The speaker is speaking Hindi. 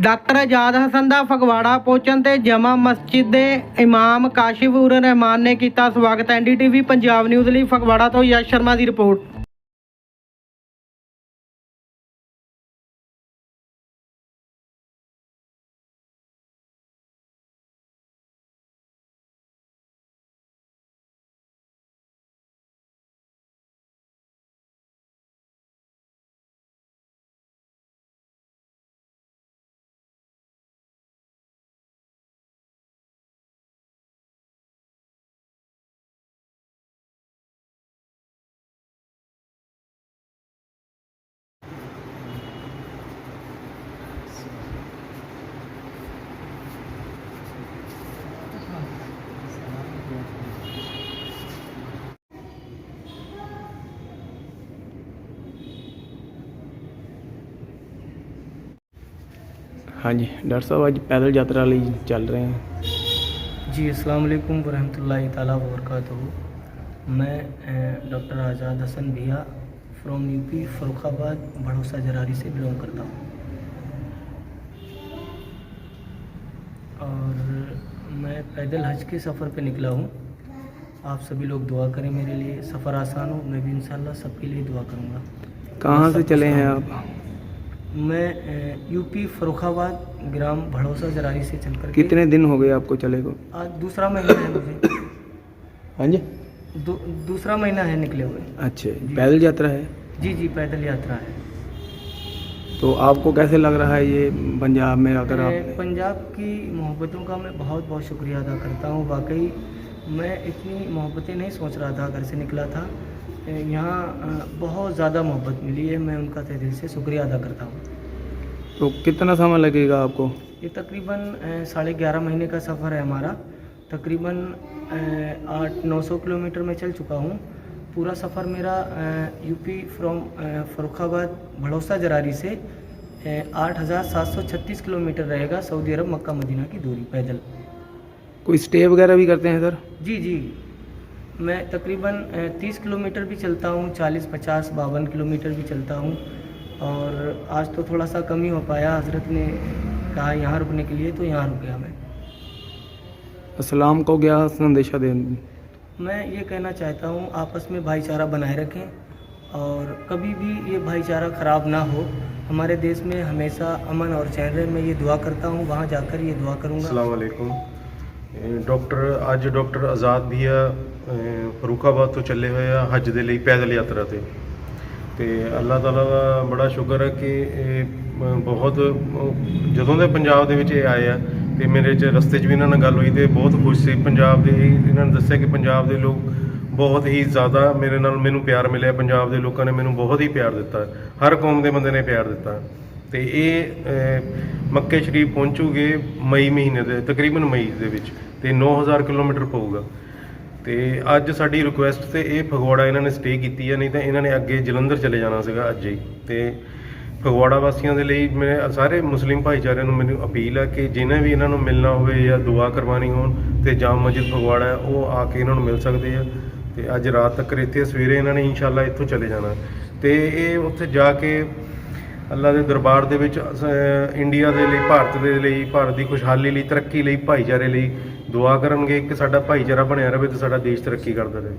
ਡਾਕਟਰ ਆਜ਼ਾਦ ਹਸਨ ਦਾ ਫਗਵਾੜਾ ਪਹੁੰਚਣ ਤੇ ਜਮਾ ਮਸਜਿਦ ਦੇ ਇਮਾਮ ਕਾਸ਼ਿਫ ਉਰ ਰਹਿਮਾਨ ਨੇ ਕੀਤਾ ਸਵਾਗਤ ਐਨਡੀਟੀਵੀ ਪੰਜਾਬ ਨਿਊਜ਼ ਲਈ ਫਗਵਾੜਾ ਤੋਂ ਯਸ਼ ਸ਼ਰਮਾ ਦੀ ਰਿਪੋਰਟ। हाँ जी डॉक्टर साहब आज पैदल यात्रा लिए चल रहे हैं। जी अस्सलाम वालेकुम तला ताला वबरकातहू। मैं डॉक्टर आज़ाद हसन भिया फ्रॉम यूपी फरुखाबाद भड़ोसा जरारी से बिलोंग करता हूँ। और मैं पैदल हज के सफ़र पे निकला हूँ। आप सभी लोग दुआ करें मेरे लिए सफ़र आसान हो मैं भी इन सबके लिए दुआ करूँगा। कहाँ से चले हैं आप? मैं यूपी फ़रुखाबाद ग्राम भड़ोसा जरारी से चल कर कितने दिन हो गए आपको चले को? आज दूसरा महीना है मुझे। हाँ जी। दू, दूसरा महीना है निकले हुए। अच्छे पैदल यात्रा है? जी जी पैदल यात्रा है। तो आपको कैसे लग रहा है ये पंजाब में अगर आप पंजाब की मोहब्बतों का मैं बहुत बहुत शुक्रिया अदा करता हूँ। वाकई मैं इतनी मोहब्बतें नहीं सोच रहा था घर से निकला था। यहाँ बहुत ज़्यादा मोहब्बत मिली है मैं उनका तहे दिल से शुक्रिया अदा करता हूँ। तो कितना समय लगेगा आपको? ये तकरीबन साढ़े ग्यारह महीने का सफ़र है हमारा। तकरीबन आठ नौ सौ किलोमीटर में चल चुका हूँ। पूरा सफ़र मेरा यूपी फ्रॉम फ़रुखाबाद भड़ोसा जरारी से आठ हज़ार सात सौ छत्तीस किलोमीटर रहेगा सऊदी अरब मक्का मदीना की दूरी पैदल। कोई स्टे वगैरह भी करते हैं सर जी जी। मैं तकरीबन 30 किलोमीटर भी चलता हूँ 40, 50, बावन किलोमीटर भी चलता हूँ। और आज तो थोड़ा सा कम ही हो पाया हज़रत ने कहा यहाँ रुकने के लिए तो यहाँ रुक गया मैं। असलम को गया संदेशा दे मैं ये कहना चाहता हूँ आपस में भाईचारा बनाए रखें और कभी भी ये भाईचारा ख़राब ना हो। हमारे देश में हमेशा अमन और चैन रहे मैं ये दुआ करता हूँ वहाँ जाकर ये दुआ करूँगा। ਡਾਕਟਰ ਅੱਜ ਡਾਕਟਰ ਆਜ਼ਾਦ ਭਈਆ ਅਹ, ਫਰੂਖਾਬਾਦ ਤੋਂ ਚੱਲੇ ਹੋਏ ਆ ਹੱਜ ਦੇ ਲਈ ਪੈਦਲ ਯਾਤਰਾ ਤੇ। ਤੇ ਅੱਲਾਹ ਤਾਲਾ ਦਾ ਬੜਾ ਸ਼ੁਕਰ ਹੈ ਕਿ ਇਹ ਬਹੁਤ ਜਦੋਂ ਦੇ ਪੰਜਾਬ ਦੇ ਵਿੱਚ ਇਹ ਆਏ ਆ ਤੇ ਮੇਰੇ ਚ ਰਸਤੇ 'ਚ ਵੀ ਇਹਨਾਂ ਨਾਲ ਗੱਲ ਹੋਈ ਤੇ ਬਹੁਤ ਖੁਸ਼ ਸੀ। ਪੰਜਾਬ ਦੇ ਇਹਨਾਂ ਨੇ ਦੱਸਿਆ ਕਿ ਪੰਜਾਬ ਦੇ ਲੋਕ ਬਹੁਤ ਹੀ ਜ਼ਿਆਦਾ ਮੇਰੇ ਨਾਲ ਮੈਨੂੰ ਪਿਆਰ ਮਿਲਿਆ। ਪੰਜਾਬ ਦੇ ਲੋਕਾਂ ਨੇ ਮੈਨੂੰ ਬਹੁਤ ਹੀ ਪਿਆਰ ਦਿੱਤਾ। ਹਰ ਕੌਮ ਦੇ ਬੰਦੇ ਨੇ ਪਿਆਰ ਦਿੱਤਾ। ਤੇ ਇਹ ਮੱਕੇ ਸ਼ਰੀਫ ਪਹੁੰਚੂਗੇ ਮਈ ਮਹੀਨੇ ਦੇ, ਤਕਰੀਬਨ ਮਈ ਦੇ ਵਿੱਚ, ਤੇ 9000 ਕਿਲੋਮੀਟਰ ਪਊਗਾ। ਤੇ ਅੱਜ ਸਾਡੀ ਰਿਕੁਐਸਟ ਤੇ ਇਹ ਫਗਵਾੜਾ ਇਹਨਾਂ ਨੇ ਸਟੇ ਕੀਤੀ ਹੈ ਨਹੀਂ ਤਾਂ ਇਹਨਾਂ ਨੇ ਅੱਗੇ ਜਲੰਧਰ ਚਲੇ ਜਾਣਾ ਸੀਗਾ ਅੱਜ ਹੀ। ਤੇ ਫਗਵਾੜਾ ਵਾਸੀਆਂ ਦੇ ਲਈ ਮੈਂ, ਸਾਰੇ ਮੁਸਲਿਮ ਭਾਈਚਾਰੇ ਨੂੰ ਮੈਨੂੰ ਅਪੀਲ ਹੈ ਕਿ ਜਿਨ੍ਹਾਂ ਵੀ ਇਹਨਾਂ ਨੂੰ ਮਿਲਣਾ ਹੋਵੇ ਜਾਂ ਦੁਆ ਕਰਵਾਣੀ ਹੋਣ, ਤੇ ਜਾਮ ਮਸਜਿਦ ਫਗਵਾੜਾ ਉਹ ਆ ਕੇ ਇਹਨਾਂ ਨੂੰ ਮਿਲ ਸਕਦੇ ਆ। ਤੇ ਅੱਜ ਰਾਤ ਤੱਕ ਇੱਥੇ ਸਵੇਰੇ ਇਹਨਾਂ ਨੇ ਇਨਸ਼ਾਅੱਲਾ ਇੱਥੋਂ ਚਲੇ ਜਾਣਾ। ਤੇ ਇਹ ਉੱਥੇ ਜਾ ਕੇ ਅੱਲਾ ਦੇ ਦਰਬਾਰ ਦੇ ਵਿੱਚ ਇੰਡੀਆ ਦੇ ਲਈ, ਭਾਰਤ ਦੇ ਲਈ, ਭਾਰਤ ਦੀ ਖੁਸ਼ਹਾਲੀ ਲਈ, ਤਰੱਕੀ ਲਈ, ਭਾਈਚਾਰੇ ਲਈ ਦੁਆ ਕਰਨਗੇ ਕਿ ਸਾਡਾ ਭਾਈਚਾਰਾ ਬਣਿਆ ਰਹੇ ਤੇ ਸਾਡਾ ਦੇਸ਼ ਤਰੱਕੀ ਕਰਦਾ ਰਹੇ।